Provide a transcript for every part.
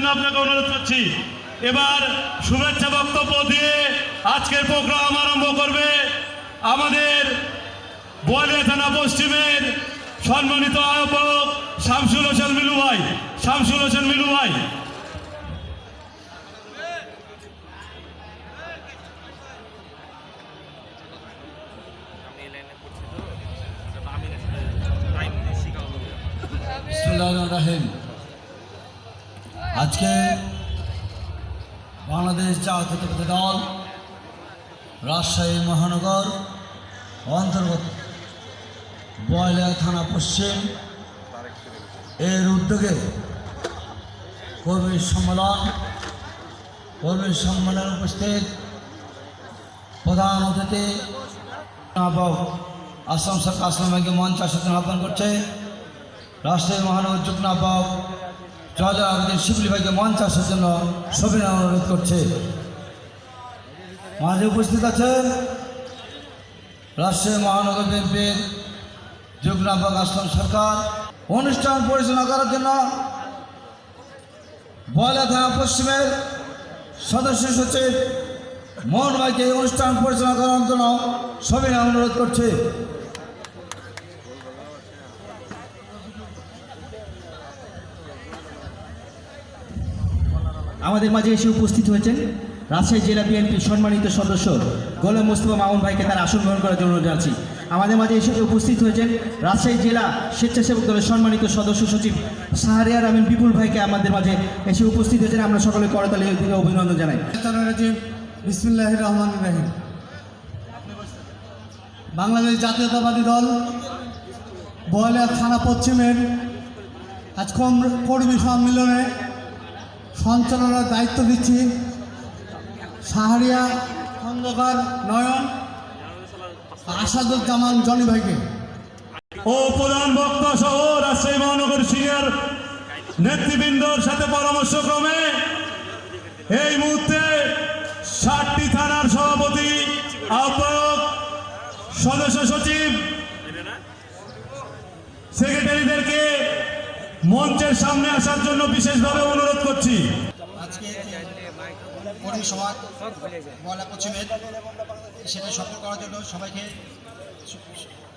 জন্য আপনাকে অনুরোধ করছি। এবার শুভেচ্ছা বক্তব্য দিয়ে আজকের প্রোগ্রাম আরম্ভ করবে আমাদের বোয়ালিয়া থানা পশ্চিমের সম্মানিত আহ্বায়ক শামসুল হোসেন মিলু ভাই। শামসুল হোসেন মিলু ভাই। আজকে বাংলাদেশ জাতীয়তাবাদী দল রাজশাহী মহানগর অন্তর্গত বয়লা থানা পশ্চিম এর উদ্যোগে কর্মী সম্মেলন, কর্মী সম্মেলনে উপস্থিত প্রধান অতিথি আসলাম সরকার আসলাম ভাইকে মঞ্চ আহ্বান করছে। রাষ্ট্রীয় মহানগর যুগ্ম জয়দা আবেদিন শিবলি ভাইকে মঞ্চ আসার জন্য সবিনা অনুরোধ করছে। মাঝে উপস্থিত আছেন রাষ্ট্রীয় মহানগর বিএনপির যুগ্ম আসলাম সরকার। অনুষ্ঠান পরিচালনা করার জন্য বয়লা থানা পশ্চিমের সদস্য সচিব মোহন ভাইকে অনুষ্ঠান পরিচালনা করার জন্য সবিনা অনুরোধ করছে। আমাদের মাঝে এসে উপস্থিত হয়েছেন রাজশাহী জেলা বিএনপির সম্মানিত সদস্য গোলাম মুস্তফা মামুন ভাইকে তার আসন গ্রহণ করার জন্য জানাচ্ছি। আমাদের মাঝে এসে উপস্থিত হয়েছেন রাজশাহী জেলা স্বেচ্ছাসেবক দলের সম্মানিত সদস্য সচিব সাহারিয়ার আমিন বিপুল ভাইকে আমাদের মাঝে এসে উপস্থিত হয়েছেন। আমরা সকলে করতালি দিয়ে অভিনন্দন জানাই। বিসমিল্লাহ রহমান রাহিম। বাংলাদেশ জাতীয়তাবাদী দল বয়লা থানা পশ্চিমের আজ কর্মী সম্মেলনে সঞ্চালনার দায়িত্ব দিচ্ছি সাহারিয়া খন্দকার নয়ন, আসাদুজ্জামান জনি ভাইকে। ও প্রধান বক্তা সহ রাজশাহী মহানগর সিনিয়র নেতৃবৃন্দর সাথে পরামর্শক্রমে এই মুহূর্তে ষাটটি থানার সভাপতি, আহ্বায়ক, সদস্য সচিব, সেক্রেটারিদেরকে মঞ্চের সামনে আসার জন্য বিশেষভাবে অনুরোধ করছি। পশ্চিমের সেটা সফল করার জন্য সবাইকে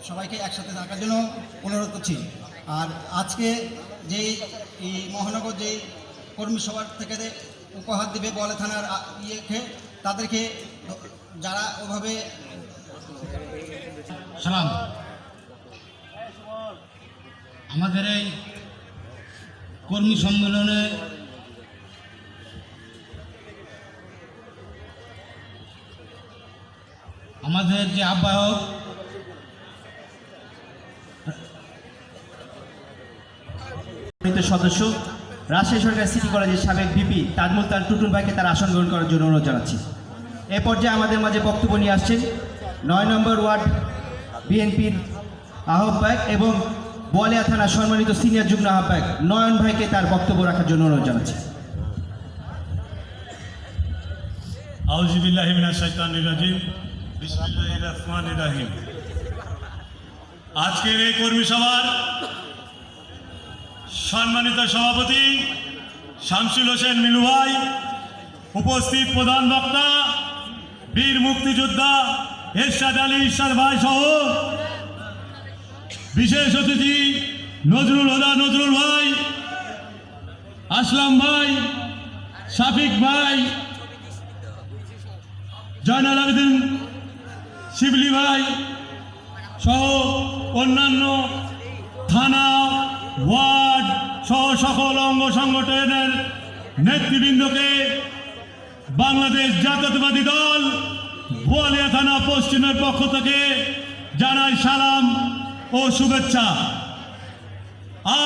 সবাইকে একসাথে থাকার জন্য অনুরোধ করছি। আর আজকে যেই এই মহানগর যেই কর্মী সভার থেকে উপহার দিবে বয়লা থানার ইয়েকে তাদেরকে যারা ওভাবে সালাম। আমাদের এই কর্মী সম্মেলনে আমাদের যে আহ্বায়ক সদস্য, রাজশাহী সরকার সিটি কলেজের সাবেক ভিপি তাজমুল তার টুটুন ভাইকে তার আসন গ্রহণ করার জন্য অনুরোধ জানাচ্ছি। এ পর্যায়ে আমাদের মাঝে বক্তব্য নিয়ে আসছেন নয় নম্বর ওয়ার্ড বিএনপির আহ্বায়ক এবং বোয়ালিয়া থানা সম্মানিত সিনিয়র যুগ্ম আহ্বায়ক নয়ন ভাইকে তার বক্তব্য রাখার জন্য অনুরোধ জানাচ্ছি। আজকের এই কর্মী সভার সম্মানিত সভাপতি শামসুল হোসেন মিলু ভাই, উপস্থিত প্রধান বক্তা, বীর মুক্তিযোদ্ধা এরশাদ আলী ঈশ্বর ভাই সহ বিশেষ অতিথি নজরুল হদা, নজরুল ভাই, আসলাম ভাই, শাফিক ভাই, জয়নাল আবেদিন, শিবলি ভাই সহ অন্যান্য থানা, ওয়ার্ড সহ সকল অঙ্গ সংগঠনের নেতৃবৃন্দকে বাংলাদেশ জাতীয়তাবাদী দল বোয়ালিয়া থানা পশ্চিমের পক্ষ থেকে জানাই সালাম। ও শুভেচ্ছা।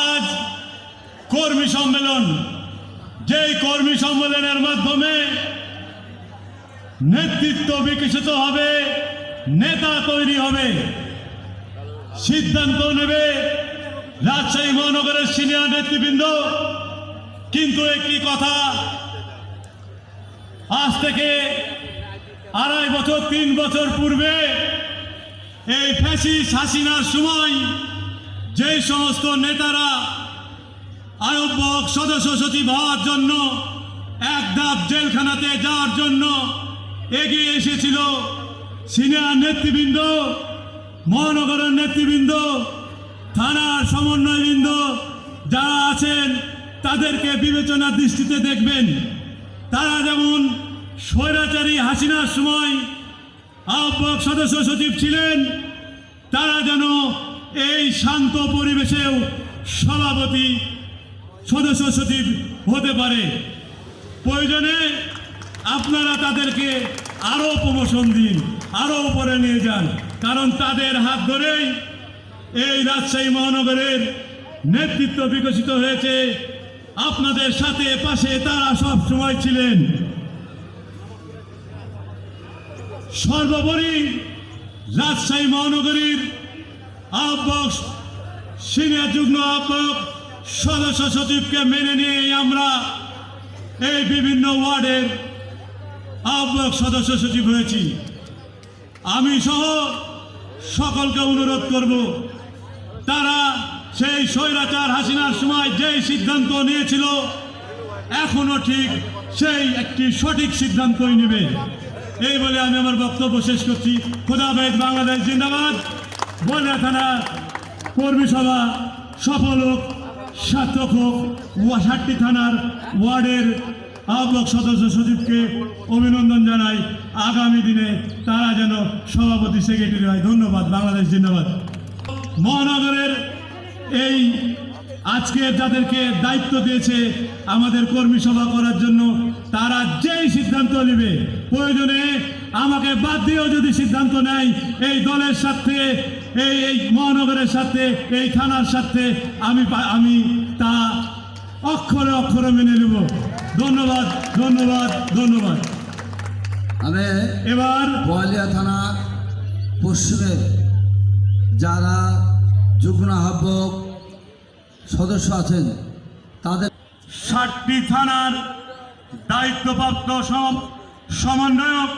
আজ কর্মী সম্মেলন, যেই কর্মী সম্মেলনের মাধ্যমে নেতৃত্ব বিকশিত হবে, নেতা তৈরি হবে, সিদ্ধান্ত নেবে রাজশাহী মহানগরের সিনিয়র নেতৃবৃন্দ। কিন্তু একটি কথা? আজ থেকে আড়াই বছর, তিন বছর পূর্বে এই ফ্যাসিস হাসিনার সময় যেই সমস্ত নেতারা আহ্বক সদস্য সচিব হওয়ার জন্য এক ধাপ জেলখানাতে যাওয়ার জন্য এগিয়ে এসেছিল সিনিয়র নেতৃবৃন্দ, মহানগরের নেতৃবৃন্দ, থানার সমন্বয়বৃন্দ যারা আছেন, তাদেরকে বিবেচনার দৃষ্টিতে দেখবেন। তারা যেমন স্বৈরাচারী হাসিনার সময় আহ্বক সদস্য সচিব ছিলেন, তারা যেন এই শান্ত পরিবেশেও সভাপতি সদস্য সচিব হতে পারে। প্রয়োজনে আপনারা তাদেরকে আরও প্রমোশন দিন আরও উপরে নিয়ে যান, কারণ তাদের হাত ধরেই এই রাজশাহী মহানগরের নেতৃত্ব বিকশিত হয়েছে। আপনাদের সাথে, পাশে তারা সব সময় ছিলেন। সর্বোপরি রাজশাহী মহানগরীর আহ্বক সিনিয়র যুগ্ম আহ্বক সদস্য সচিবকে মেনে নিয়েই আমরা এই বিভিন্ন ওয়ার্ডের আহ্বক সদস্য সচিব হয়েছি। আমি সহ সকলকে অনুরোধ করব, তারা সেই স্বৈরাচার হাসিনার সময় যেই সিদ্ধান্ত নিয়েছিল, এখনও ঠিক সেই একটি সঠিক সিদ্ধান্তই নেবে। এই বলে আমি আমার বক্তব্য শেষ করছি। খোদাবেদ বাংলাদেশ জিন্দাবাদ। বলিয়া থানা কর্মী সভা সফল হোক, সার্থক হোক ষাটটি থানার ওয়ার্ডের আহ্বক সদস্য সচিবকে অভিনন্দন জানাই। আগামী দিনে তারা যেন সভাপতি সেক্রেটারি হয়। ধন্যবাদ, বাংলাদেশ জিন্দাবাদ। মহানগরের এই আজকে যাদেরকে দায়িত্ব দিয়েছে আমাদের কর্মী সভা করার জন্য তারা যেই সিদ্ধান্ত নেবে প্রয়োজনে আমাকে বাদ দিয়েও যদি সিদ্ধান্ত নেয় এই দলের সাথে এই এই মহানগরের সাথে এই থানার সাথে আমি আমি তা অক্ষরে অক্ষরে মেনে নেব। ধন্যবাদ ধন্যবাদ ধন্যবাদ। আমি এবার বোয়ালিয়া থানা পশ্চিমের যারা যুগ্ম আহ্বক সদস্য আছেন। তাদের ষাটটি থানার দায়িত্বপ্রাপ্ত সম- সমন্বয়ক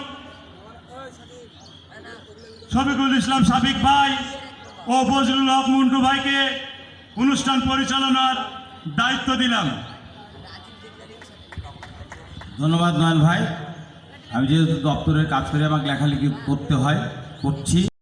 শফিকুল ইসলাম সাবিক ভাই ও বজরুল হক মুন্টু ভাইকে অনুষ্ঠান পরিচালনার দায়িত্ব দিলাম। ধন্যবাদ নয়ন ভাই। আমি যেহেতু দপ্তরের কাজ করে আমাকে লেখালেখি করতে হয় করছি।